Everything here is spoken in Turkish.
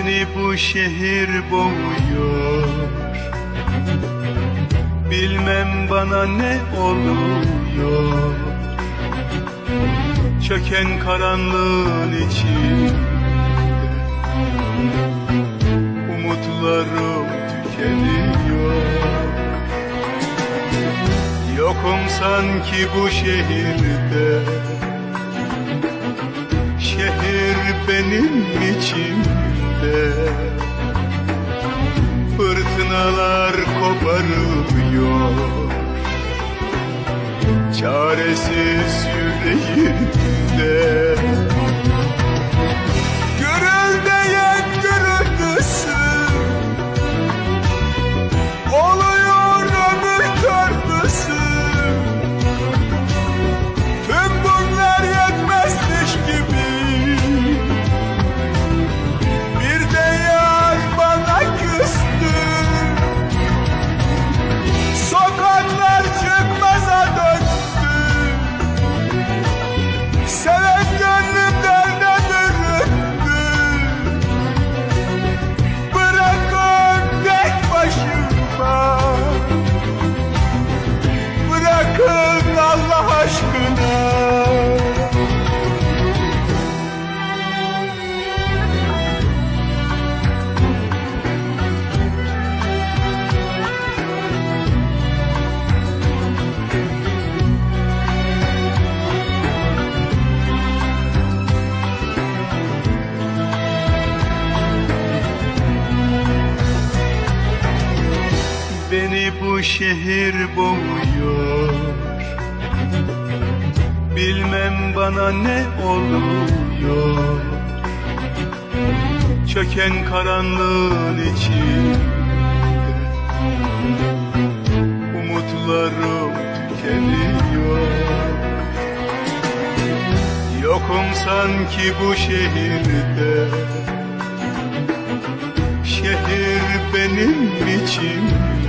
Beni bu şehir boğuyor. Bilmem bana ne oluyor. Çöken karanlığın içinde Umutlarım tükeniyor. Yokum sanki bu şehirde. Şehir benim içimde Fırtınalar koparıyor Çaresiz yüreğimde Beni bu şehir boğuyor. Bilmem bana ne oluyor. Çöken karanlığın içinde Umutlarım tükeniyor. Yokum sanki bu şehirde. Şehir benim içimde